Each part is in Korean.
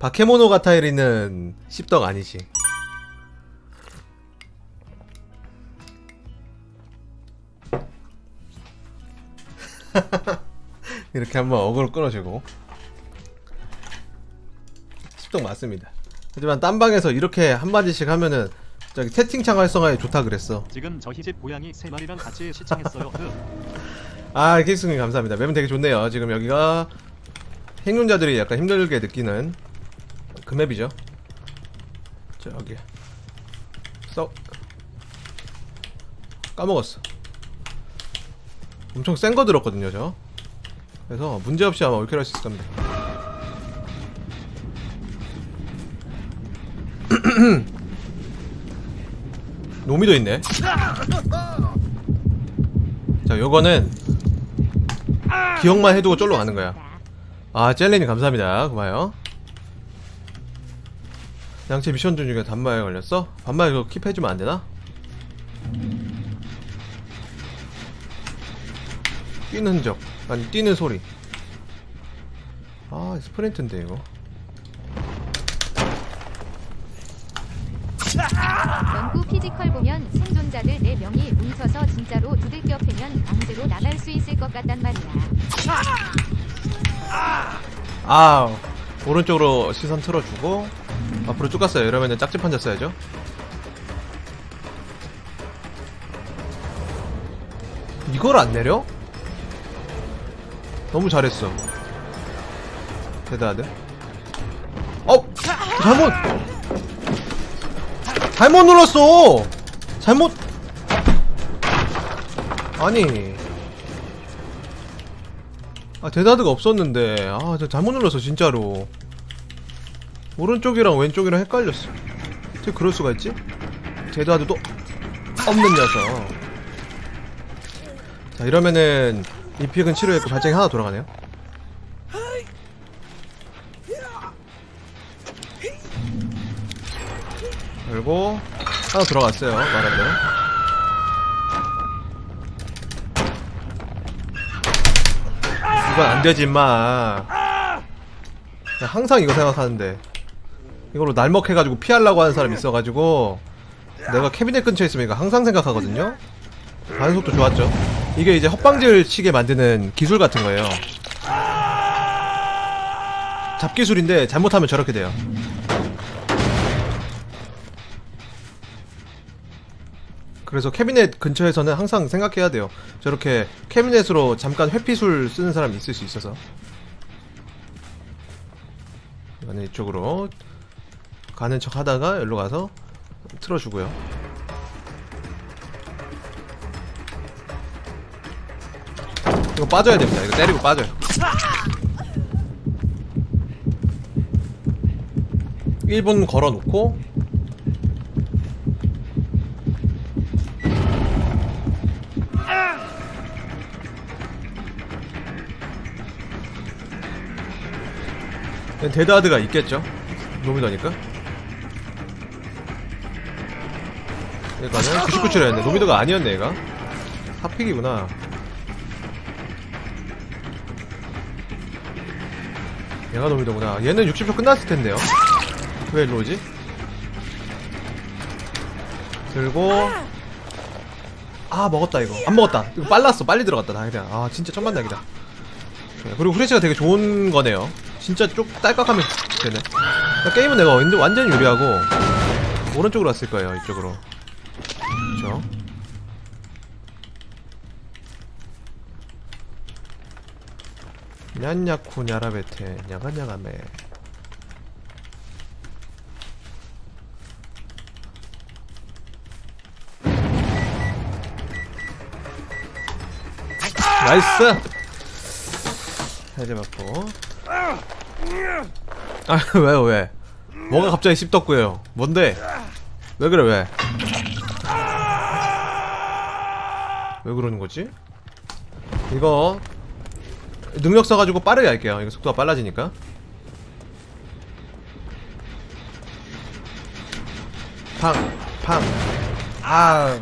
바케모노 가타이리는 씹덕 아니지. 이렇게 한번 어그로 끌어주고 씹덕 맞습니다. 하지만 딴 방에서 이렇게 한 마디씩 하면은 저기 채팅창 활성화에 좋다 그랬어. 지금 저희 집 고양이 세 마리랑 같이 시청했어요. 흐. 아, 케이스님 감사합니다. 맵은 되게 좋네요. 지금 여기가 행운자들이 약간 힘들게 느끼는 그 맵이죠. 저기. 써. 까먹었어. 엄청 센 거 들었거든요, 저. 그래서 문제없이 아마 올킬 할수 있을 겁니다. 노미도 있네. 자, 요거는 기억만 해두고 쫄로 가는 거야. 아, 젤리님 감사합니다. 고마워요. 양치 미션 중에 단마에 걸렸어? 반말 이거 킵해주면 안 되나? 뛰는 흔적. 아니, 뛰는 소리. 아, 스프린트인데, 이거. 연구 피지컬 보면 생존자들 4명이 뭉쳐서 진짜로 두들겨 패면 강제로 나갈 수 있을 것 같단 말이야. 아, 오른쪽으로 시선 틀어주고, 앞으로 쭉 갔어요. 이러면은 짝집 판자 써야죠. 이걸 안 내려? 너무 잘했어. 대단하네. 어! 잘못! 잘못 눌렀어! 잘못! 아니. 아, 데다드가 없었는데. 아, 저 잘못 눌렀어, 진짜로. 오른쪽이랑 왼쪽이랑 헷갈렸어. 어떻게 그럴 수가 있지? 데다드도 없는 녀석. 자, 이러면은 이 픽은 치료했고 발전기 하나 돌아가네요. 그리고 하나 들어갔어요. 대로. 이건 안 되지, 임마. 나 항상 이거 생각하는데. 이걸로 날먹해가지고 피하려고 하는 사람이 있어가지고. 내가 캐비넷 근처에 있으면 이거 항상 생각하거든요? 반응 속도 좋았죠? 이게 이제 헛방질 치게 만드는 기술 같은 거예요. 잡기술인데 잘못하면 저렇게 돼요. 그래서 캐비넷 근처에서는 항상 생각해야 돼요. 저렇게 캐비넷으로 잠깐 회피술 쓰는 사람이 있을 수 있어서. 이거는 이쪽으로 가는 척 하다가 여기로 가서 틀어주고요. 이거 빠져야 됩니다. 이거 때리고 빠져요. 일분 걸어놓고 데드하드가 있겠죠? 노미더니까. 그러니까는 99초였네. 노미더가 아니었네, 얘가. 핫픽이구나. 얘가 노미더구나. 얘는 60초 끝났을 텐데요. 왜 일로 오지? 들고. 아, 먹었다, 이거. 안 먹었다. 이거 빨랐어. 빨리 들어갔다. 나 그냥. 아, 진짜 천만다기다. 네, 그리고 후레쉬가 되게 좋은 거네요. 진짜 쭉 딸깍하면 되네. 게임은 내가 완전, 완전 유리하고 오른쪽으로 왔을 거예요. 이쪽으로. 그렇죠. 냔냐쿠 냐라베테 냐가냐가메. 나이스! 해제 받고. 아 왜요 왜? 뭐가 갑자기 씹덕고요? 뭔데? 왜 그래 왜 왜 그러는 거지? 이거 능력 써가지고 빠르게 할게요. 이거 속도가 빨라지니까. 팡, 팡. 아.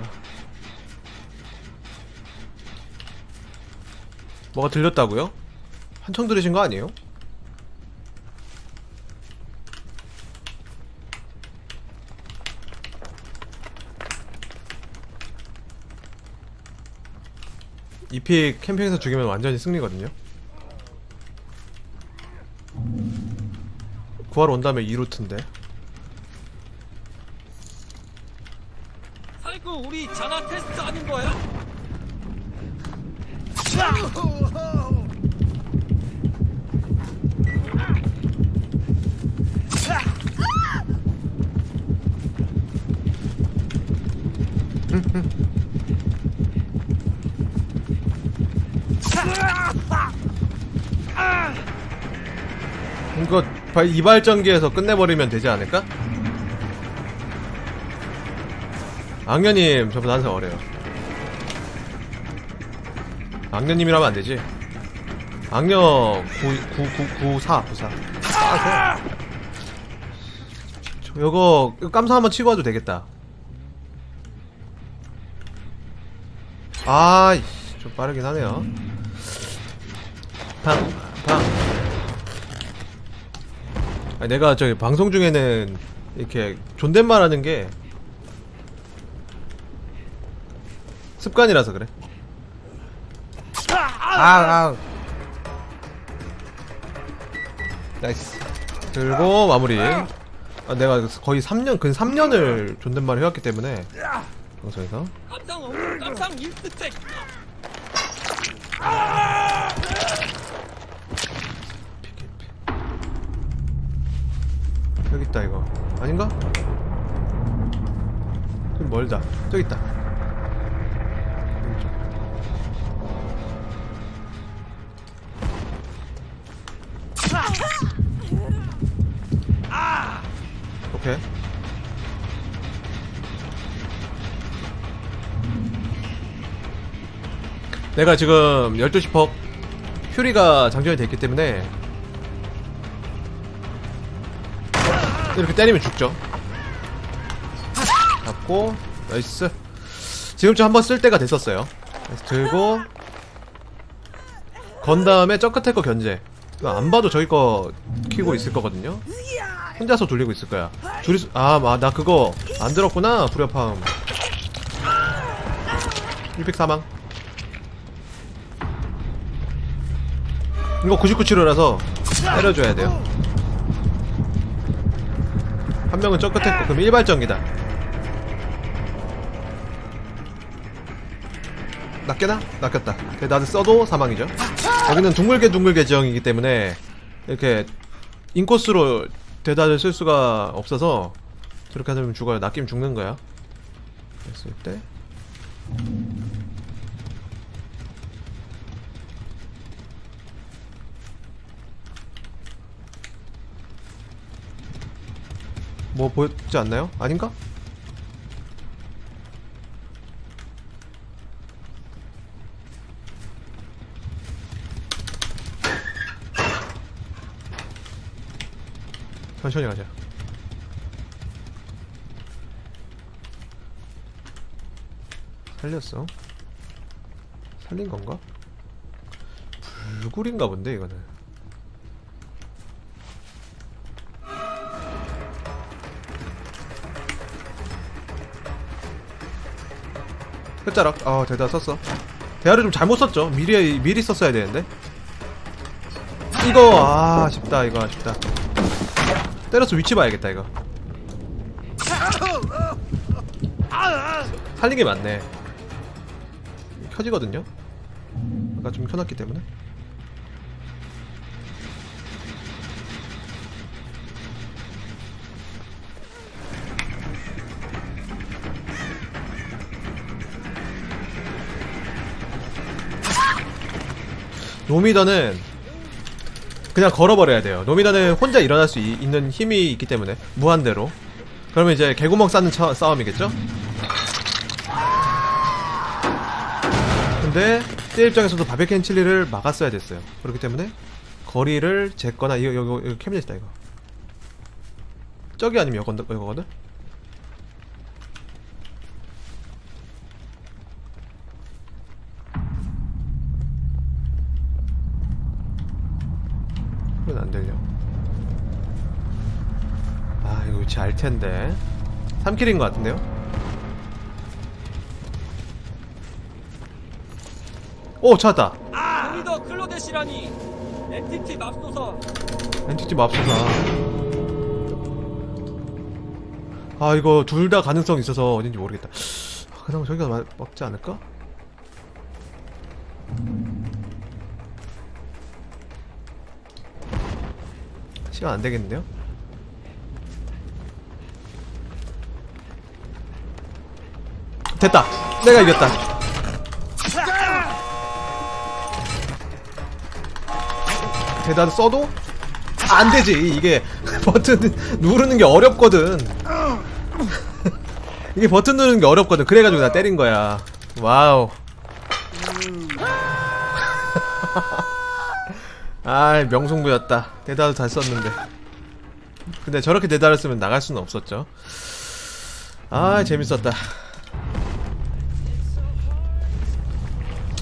뭐가 들렸다고요? 한청 들으신 거 아니에요? 이픽 캠핑에서 죽이면 완전히 승리거든요. 구하러 온 다음에 2루트인데. 아이고 우리 자나 테스트 아닌 거야? 이거 발- 이발전기에서 끝내버리면 되지 않을까? 악녀님 저보다 한 살 어려요. 악녀님이라면 안 되지. 악녀 9, 9, 9, 9, 4, 9, 4. 아, 저, 이거 깜상 한번 치고 와도 되겠다. 아이씨, 좀 빠르긴 하네요. 방, 방. 아니, 내가 저기 방송 중에는 이렇게 존댓말 하는 게 습관이라서 그래. 아, 아. 나이스. 들고 마무리. 아, 내가 거의 3년, 근 3년을 존댓말을 해왔기 때문에 방송에서. 깜상 깜상 1스택 여기 있다 이거. 아닌가? 좀 멀다. 저기 있다. 오케이. 내가 지금 12시 퍽 퓨리가 장전이 됐기 때문에 이렇게 때리면 죽죠. 잡고 나이스. 지금쯤 한번 쓸 때가 됐었어요. 그래서 들고 건 다음에 저 끝에 거 견제. 안 봐도 저기 거 키고 있을 거거든요. 혼자서 돌리고 있을 거야. 둘이 아나 그거 안 들었구나 불협화음. 1픽 사망. 이거 99치료라서 때려줘야 돼요 한 명은 저 끝에 거 그럼 일발전기다. 낚여나? 낚였다. 나는 써도 사망이죠. 여기는 둥글게 둥글게 지형이기 때문에 이렇게 인코스로 대다를 쓸 수가 없어서 저렇게 하면 죽어요. 낚이면 죽는 거야. 됐을 때 뭐 보였지 않나요? 아닌가? 천천히 가자. 살렸어? 살린 건가? 불굴인가 본데 이거는. 끝자락. 아 대다 썼어. 대화를 좀 잘못 썼죠. 미리 미리 썼어야 되는데. 이거 아 아쉽다 이거 아쉽다. 때려서 위치 봐야겠다 이거. 살린 게 맞네. 켜지거든요. 아까 좀 켜놨기 때문에. 노미더는 그냥 걸어버려야 돼요. 노미더는 혼자 일어날 수 이- 있는 힘이 있기 때문에 무한대로. 그러면 이제 개구멍 쌓는 차- 싸움이겠죠? 근데 띠 입장에서도 바베큐 칠리를 막았어야 됐어요. 그렇기 때문에 거리를 쟀거나 이거 이거 이거 캐비넷이다 이거. 저기 아니면 이거거든. 이거거든. 위치 알 텐데. 3킬인 것 같은데요? 오 찾았다 리더 클로데시라니 엔티티 맙소사 엔티티 맙소사 아 이거 둘 다 가능성 있어서 어딘지 모르겠다 아, 그나마 저기가 마- 먹지 않을까? 시간 안 되겠는데요? 됐다. 내가 이겼다. 대단 써도 안 되지. 이게 버튼 누르는 게 어렵거든. 이게 버튼 누르는 게 어렵거든. 그래가지고 나 때린 거야. 와우. 아 명승부였다. 대다도 잘 썼는데. 근데 저렇게 대다를 쓰면 나갈 수는 없었죠. 아 재밌었다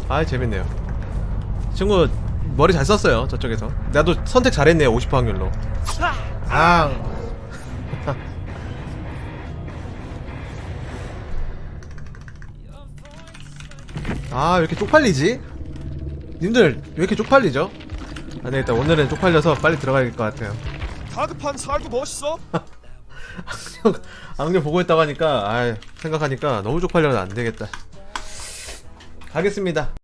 아 재밌네요 친구 머리 잘 썼어요 저쪽에서 나도 선택 잘했네요 50% 확률로 아 아, 왜 이렇게 쪽팔리지? 님들, 왜 이렇게 쪽팔리죠? 안 되겠다. 오늘은 쪽팔려서 빨리 들어가야 될 것 같아요. 다급한 살도 멋있어? 악령, 악령 보고 있다고 하니까, 아 생각하니까 너무 쪽팔려서 안 되겠다. 가겠습니다.